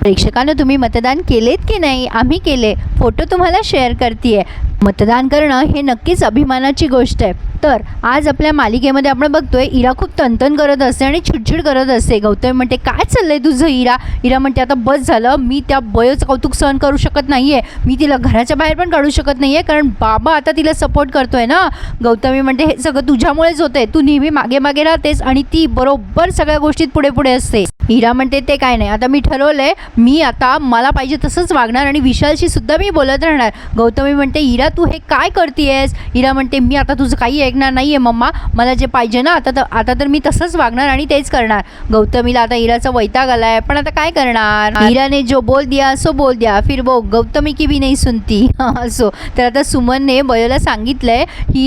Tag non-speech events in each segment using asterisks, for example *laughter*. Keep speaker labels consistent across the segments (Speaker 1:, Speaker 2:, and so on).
Speaker 1: प्रेक्षकांनो तुम्ही मतदान केलेत की नाही? आम्ही केले. फोटो तुम्हाला शेअर करते मतदान करणं हे नक्कीच अभिमानाची गोष्ट आहे. तर आज आपल्या मालिकेमध्ये आपण बघतोय इरा खूप तनतन करत असते आणि चिडचिड करत असते. गौतम म्हणते काय चाललंय तुझं इरा? इरा म्हणते आता बस झालं मी त्या बयोचं कौतुक सहन करू शकत नाही आहे मी तिला घराच्या बाहेर पण काढू शकत नाही आहे कारण बाबा आता तिला सपोर्ट करतोय ना. गौतमी म्हणते हे सगळं तुझ्यामुळेच होतंय. तू नेहमी मागे मागे राहतेस आणि ती बरोबर सगळ्या गोष्टीत पुढे पुढे असते. हिरा म्हणते ते काय नाही. आता मी ठरवलंय मी आता मला पाहिजे तसंच वागणार आणि विशालशी सुद्धा मी बोलत राहणार. गौतमी म्हणते हिरा तू हे काय करतेयस? हिरा म्हणते मी आता तुझं काही ऐकणार नाही आहे मम्मा. मला जे पाहिजे ना आता तर आता तर मी तसंच वागणार आणि तेच करणार. गौतमीला आता इराचा वैताग आलाय पण आता काय करणार? इराने जो बोल दिया सो बोल दिया. फिर वो गौतमी की भी नाही सुनती. *laughs* असो. तर आता सुमनने बयोला सांगितलंय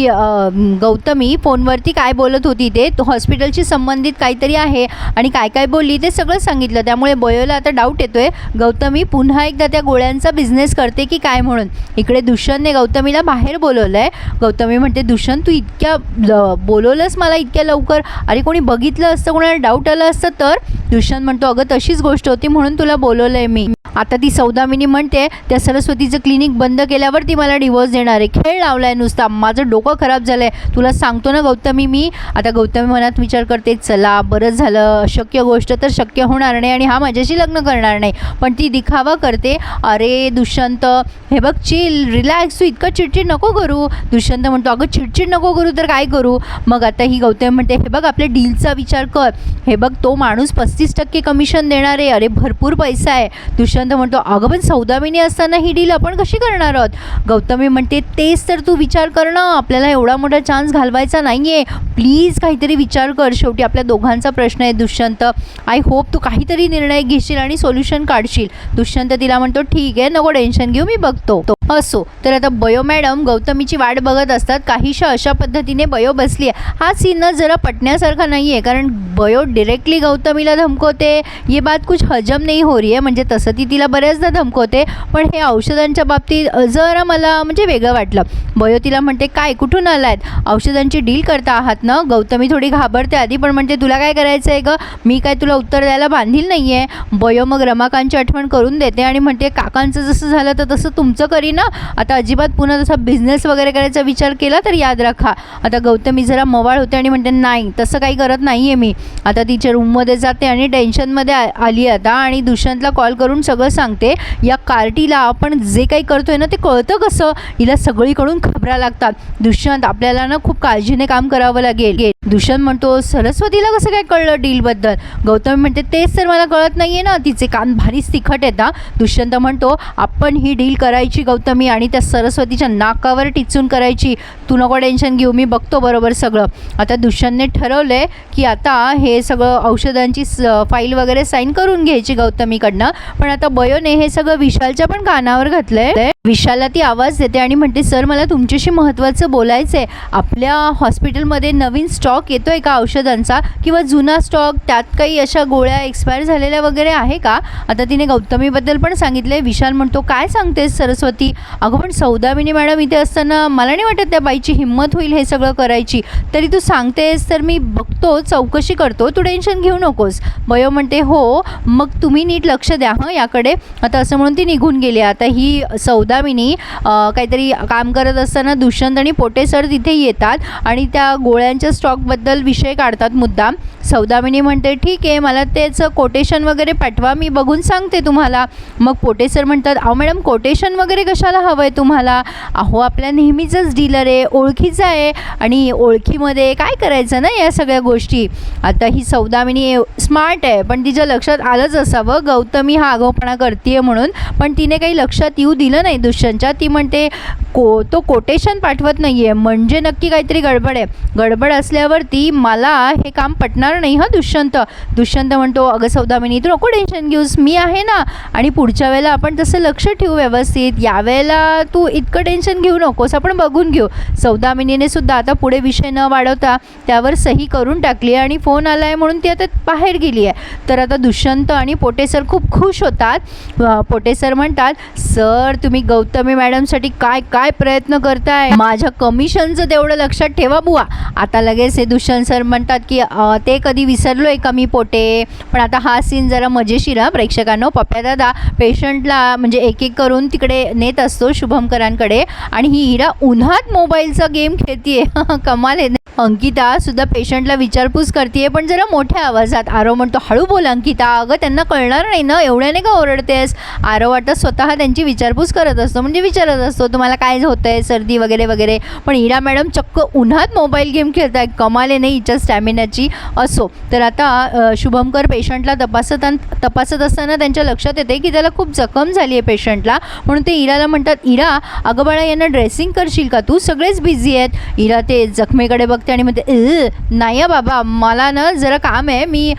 Speaker 1: अं, गौतमी फोनवरती काय बोलत होती ते? हॉस्पिटलशी संबंधित काहीतरी आहे आणि काय काय बोलली ते सगळं सांगितलं. त्यामुळे बयोला आता डाऊट येतोय. गौतमी पुन्हा एकदा त्या गोळ्यांचा बिझनेस करते की काय म्हणून? इकडे दुष्यंतने गौतमीला बाहेर बोलवलंय. गौतमी म्हणते दुष्यंत तू इतक्या ल- बोलवलंस मला इतक्या लवकर. अरे कोणी बघितलं असतं कोणाला डाऊट आलं असतं तर दुष्यंत म्हणतो अगं तशीच गोष्ट होती म्हणून तुला बोलवलं आहे मी. आता ती सौदामिनी म्हणते त्या सरस्वतीचं क्लिनिक बंद केल्यावर ती मला डिवोर्स देणार आहे. खेळ लावला आहे नुसता. माझं डोकं खराब झालं आहे तुला सांगतो ना गौतमी मी? आता गौतमी मनात विचार करते चला बरं झालं. अशक्य गोष्ट तर शक्य होणार नाही आणि हा माझ्याशी लग्न करणार नाही. पण ती दिखावा करते अरे दुष्यंत हे बघ चिल रिलॅक्स तू इतकं चिडचिड नको करू. दुष्यंत म्हणतो अगं चिडचिड नको करू तर काय करू? मग आता ही गौतमी म्हणते हे बघ आपल्या डीलचा विचार कर. हे बघ तो माणूस पस्तीस टक्के कमिशन देणार आहे. अरे भरपूर पैसा आहे. दुष्यंत म्हणतो अगं पण सौदामिनी असताना ही डील आपण कशी करणार आहोत? गौतमी म्हणते तेच तर तू विचार कर ना आपल्याला एवढा मोठा चान्स घालवायचा नाही आहे प्लीज काहीतरी विचार कर. शेवटी आपल्या दोघांचा प्रश्न आहे दुष्यंत. आय होप तू काहीतरी निर्णय घेशील आणि सोल्युशन काढशील. दुष्यंत तिला म्हणतो ठीक आहे नको टेन्शन घेऊ मी बघतो. तो असो. तर आता बयो मॅडम गौतमीची वाट बघत असतात. काहीशा अशा पद्धतीने बयो बसली आहे हा सीन ना जरा पटण्यासारखा नाही आहे कारण बयो डिरेक्टली गौतमीला धमकवते. ये बात कुछ हजम नाही हो रही आहे म्हणजे तसं ती तिला बऱ्याचदा धमकवते. पण हे औषधांच्या बाबतीत जरा मला म्हणजे वेगळं वाटलं. बयो तिला म्हणते काय? कुठून आलायत? औषधांची डील करता आहात ना? गौतमी थोडी घाबरते आधी पण म्हणते तुला काय करायचं आहे गं? मी काय तुला उत्तर द्यायला बांधील नाही आहे बयो मग रमाकांची आठवण करून देते आणि म्हणते काकांचं जसं झालं तर तसं तुमचं करीन ना आता अजिबात पुन्हा तसा बिझनेस वगैरे करायचा विचार केला तर याद राखा. आता गौतमी जरा मवाळ होते आणि म्हणते नाही तसं काही करत नाही आहे मी. आता तिच्या रूममध्ये जाते आणि टेन्शनमध्ये आली आता आणि दुष्यंतला कॉल करून सगळं सांगते. या कार्टीला आपण जे काही करतोय ना ते कळतं कसं? हिला सगळीकडून खबरा लागतात. दुष्यंत आपल्याला ना खूप काळजीने काम करावं लागेल. दुष्यंत म्हणतो सरस्वतीला कसं काय कळलं डीलबद्दल गौतमी म्हणते तेच तर मला कळत नाही आहे ना. तिचे कान भारीच तिखट आहेत ना दुष्यंत म्हणतो आपण ही डील करायची गौतम आणि त्या सरस्वतीच्या नाकावर टिचून करायची. तू नको टेन्शन घेऊ मी बघतो बरोबर सगळं. आता दुष्यंतने ठरवलं आहे की आता हे सगळं औषधांची स फाईल वगैरे साईन करून घ्यायची गौतमीकडनं. पण आता बयोने हे सगळं विशालच्या पण कानावर घातलं आहे विशालला ती आवाज देते आणि म्हणते सर मला तुमच्याशी महत्त्वाचं बोलायचं आहे आपल्या हॉस्पिटलमध्ये नवीन स्टॉक येतो आहे का औषधांचा? किंवा जुना स्टॉक त्यात काही अशा गोळ्या एक्सपायर झालेल्या वगैरे आहे का? आता तिने गौतमीबद्दल पण सांगितलं आहे विशाल म्हणतो काय सांगतेस सरस्वती? अगं पण सौदामिनी मॅडम इथे असताना मला नाही वाटत त्या बाईची हिंमत होईल हे सगळं करायची. तरी तू सांगतेस तर मी बघतो चौकशी करतो. तू टेन्शन घेऊ नकोस. बयो म्हणते हो मग तुम्ही नीट लक्ष द्या हं याकडे. आता असं म्हणून ती निघून गेली. आता ही सौदामिनी काहीतरी काम करत असताना दुष्यंत आणि पोटे सर तिथे येतात आणि त्या गोळ्यांच्या स्टॉकबद्दल विषय काढतात मुद्दाम. सौदामिनी म्हणते ठीक आहे मला त्याचं कोटेशन वगैरे पाठवा मी बघून सांगते तुम्हाला. मग पोटे सर म्हणतात अहो मॅडम कोटेशन वगैरे कशाला हवं आहे तुम्हाला? अहो आपल्या नेहमीचंच डीलर आहे ओळखीचा आहे. आणि ओळखीमध्ये काय करायचं ना या सगळ्या गोष्टी? आता ही सौदामिनी स्मार्ट आहे पण तिच्या लक्षात आलंच असावं. गौतमी हा आगाऊपणा करते म्हणून पण तिने काही लक्षात येऊ दिलं नाही दुष्यंतच्या. ती म्हणते को तो कोटेशन पाठवत नाही आहे म्हणजे नक्की काहीतरी गडबड आहे. गडबड असल्यावरती मला हे काम पटणार नाही हं दुष्यंत. दुष्यंत म्हणतो अगं सौदामिनी तू नको टेन्शन घेऊस मी आहे ना. आणि पुढच्या वेळेला आपण तसं लक्ष ठेवू व्यवस्थित. यावेळेला तू इतकं टेन्शन घेऊ नकोस आपण बघून घेऊ. सौदामिनीने सुद्धा आता पुढे विषय न वाढवता त्यावर सही करून टाकली आणि फोन आला आहे म्हणून ती आता बाहेर गेली आहे. तर आता दुष्यंत आणि पोटेसर खूप खुश होतात. पोटेसर पोटे सर म्हणतात सर तुम्ही गौतमी मॅडमसाठी काय काय प्रयत्न करताय? माझ्या कमिशनचं तेवढं लक्षात ठेवा बुवा. आता लगेच हे दुष्यंत सर म्हणतात की ते कधी विसरलो का मी पोटे? पण आता हा सीन जरा मजेशीर हा प्रेक्षकांनो. पप्प्या दादा पेशंटला म्हणजे एक एक करून तिकडे नेत असतो शुभमकरांकडे. आणि ही हिरा उन्हात मोबाईलचा गेम खेळतीये. *laughs* कमाल आहे. अंकिता सुद्धा पेशंटला विचारपूस करते पण जरा मोठ्या आवाजात. आरव म्हणतो हळू बोल अंकिता. अगं त्यांना कळणार नाही ना? एवढ्याने का ओरडतेस? आरव आता स्वतः त्यांची विचारपूस करत असतो म्हणजे विचारत असतो तुम्हाला काय आहे सर्दी वगैरे वगैरे. पण इडा मॅडम चक्क उन्हात मोबाईल गेम खेळताय कमाले नाही हिच्या स्टॅमिनाची असो. तर आता शुभमकर पेशंटला तपासत तपासत असताना त्यांच्या लक्षात येते की त्याला खूप जखम झाली आहे पेशंटला म्हणून ते इराला म्हणतात इरा अगं बाळा यांना ड्रेसिंग करशील का तू? सगळेच बिझी आहेत. इरा ते जखमेकडे बघ बघते आणि म्हणते नाही आहे बाबा मला ना जरा काम आहे मी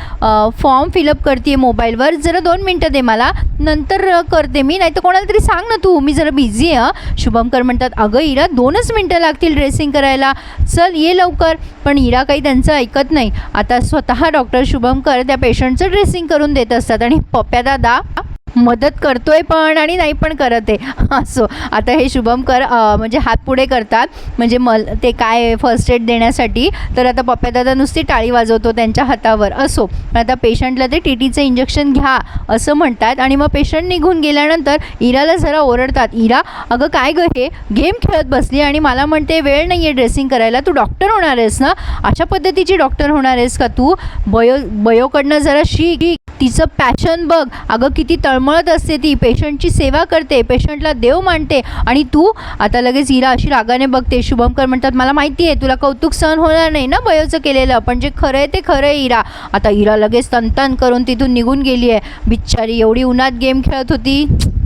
Speaker 1: फॉर्म फिलअप करते आहे मोबाईलवर जरा दोन मिनटं दे मला नंतर करते मी नाही तर कोणाला तरी सांग ना तू मी जरा बिझी आहे शुभमकर म्हणतात अगं इरा दोनच मिनटं लागतील ड्रेसिंग करायला चल ये लवकर. पण इरा काही त्यांचं ऐकत नाही. आता स्वतः डॉक्टर शुभमकर त्या पेशंटचं ड्रेसिंग करून देत असतात आणि पप्प्या दादा मदत करतोय पण आणि नाही पण करत आहे. *laughs* असो आता हे शुभम कर म्हणजे हात पुढे करतात. म्हणजे मल ते काय फर्स्ट एड देण्यासाठी. तर आता पप्प्यादादा नुसती टाळी वाजवतो त्यांच्या हातावर. असो पण आता पेशंटला ते टी टीचं इंजेक्शन घ्या असं म्हणतात. आणि मग पेशंट निघून गेल्यानंतर इराला जरा ओरडतात. इरा अगं काय गं हे? गेम खेळत बसली आणि मला म्हणते वेळ नाही आहे ड्रेसिंग करायला. तू डॉक्टर होणार आहेस ना? अशा पद्धतीची डॉक्टर होणार आहेस का तू? बयो बयोकडनं जरा शिक तिचं पॅशन बघ. अगं किती तळमळत असते ती. पेशंटची सेवा करते. पेशंटला देव मानते. आणि तू आता लगेच हिरा अशी रागाने बघते. शुभमकर म्हणतात मला माहिती आहे तुला कौतुक सहन होणार नाही ना बयोचं केलेलं. पण जे खरं आहे ते खरं आहे इरा आता इरा लगेच तनतन करून तिथून निघून गेली आहे. बिच्चारी एवढी उन्हात गेम खेळत होती.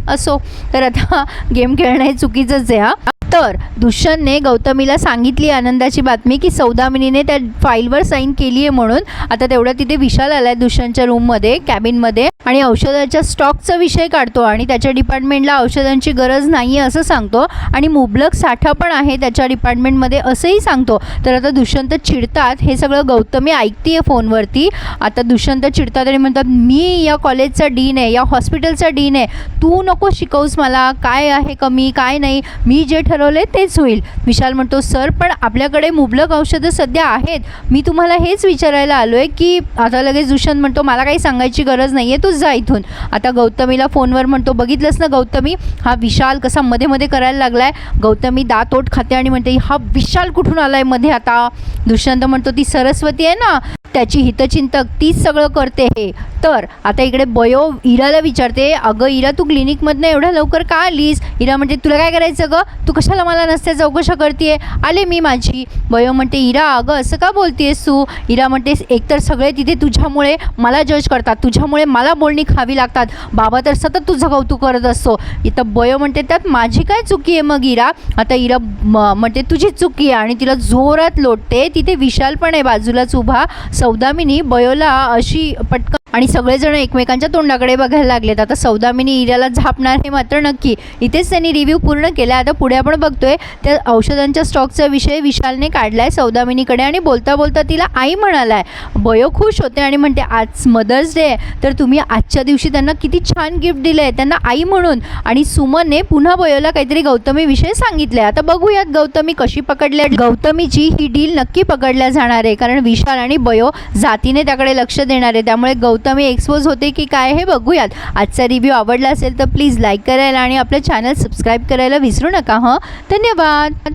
Speaker 1: असो. तर आता *laughs* गेम खेळणं हे चुकीचंच आहे हा. तर दुष्यंतने गौतमीला सांगितली आनंदाची बातमी की सौदामिनीने त्या फाईलवर साईन केली आहे म्हणून. आता तेवढ्या तिथे विशाल आलाय दुष्यंतच्या रूममध्ये कॅबिनमध्ये आणि औषधाच्या स्टॉकचा विषय काढतो आणि त्याच्या डिपार्टमेंटला औषधांची गरज नाही आहे असं सांगतो. आणि मुबलक साठा पण आहे त्याच्या डिपार्टमेंटमध्ये असंही सांगतो. तर आता दुष्यंत चिडतात हे सगळं गौतमी ऐकतीये फोनवरती. आता दुष्यंत चिडतात आणि म्हणतात मी या कॉलेजचा डीन आहे या हॉस्पिटलचा डीन आहे. तू नको शिकवूस मला काय आहे कमी काय नाही. मी जे ठर ठरवले तेच होईल. विशाल म्हणतो सर पण आपल्याकडे मुबलक औषधं सध्या आहेत. मी तुम्हाला हेच विचारायला आलो आहे की आता लगेच दुष्यंत म्हणतो मला काही सांगायची गरज नाही आहे तूच जा इथून. आता गौतमीला फोनवर म्हणतो बघितलंस ना गौतमी? हा विशाल कसा मध्ये मध्ये करायला लागलाय. गौतमी दात खाते आणि म्हणते हा विशाल कुठून आला आहे मध्ये आता? दुष्यंत म्हणतो ती सरस्वती आहे ना. त्याची हितचिंतक तीच सगळं करते हे. तर आता इकडे बयो इराला विचारते अगं इरा तू क्लिनिकमधनं एवढ्या लवकर का आलीस? इरा म्हणते तुला काय करायचं गं? तू कशाला मला नसते चौकशा करते आले मी माझी. बयो म्हणते इरा अगं असं का बोलतेस तू? इरा म्हणते एकतर सगळे तिथे तुझ्यामुळे मला जज करतात. तुझ्यामुळे मला बोलणी खावी लागतात. बाबा तर सतत तुझं कौतुक करत असतो. इथं बयो म्हणते त्यात माझी काय चुकी आहे मग इरा? आता इरा म्हणते तुझी चुकी आहे आणि तिला जोरात लोटते. तिथे विशाल पण आहे बाजूलाच उभा सौदामिनी बयोला अशी पटकन आणि सगळेजण एकमेकांच्या तोंडाकडे बघायला लागलेत. आता सौदामिनी इराला झापणार हे मात्र नक्की. इथेच त्यांनी रिव्ह्यू पूर्ण केला. आता पुढे आपण बघतोय त्या औषधांच्या स्टॉकचा विषय विशालने काढलाय सौदामिनीकडे आणि बोलता बोलता तिला आई म्हणालाय बयो खुश होते. आणि म्हणते आज मदर्स डे आहे. तर तुम्ही आजच्या दिवशी त्यांना किती छान गिफ्ट दिलं आहे त्यांना आई म्हणून. आणि सुमनने पुन्हा बयोला काहीतरी गौतमी विषय सांगितले आता बघूयात गौतमी कशी पकडल्या. गौतमीची ही डील नक्की पकडल्या जाणार आहे. कारण विशाल आणि बयो जातीने त्याकडे लक्ष देणार आहे. त्यामुळे गौ गौतमी एक्सपोज होते की काय हे बघूयात. आजचा रिव्ह्यू आवडला असेल तर प्लीज लाईक करायला आणि आपलं चॅनल सबस्क्राईब करायला विसरू नका हं? धन्यवाद.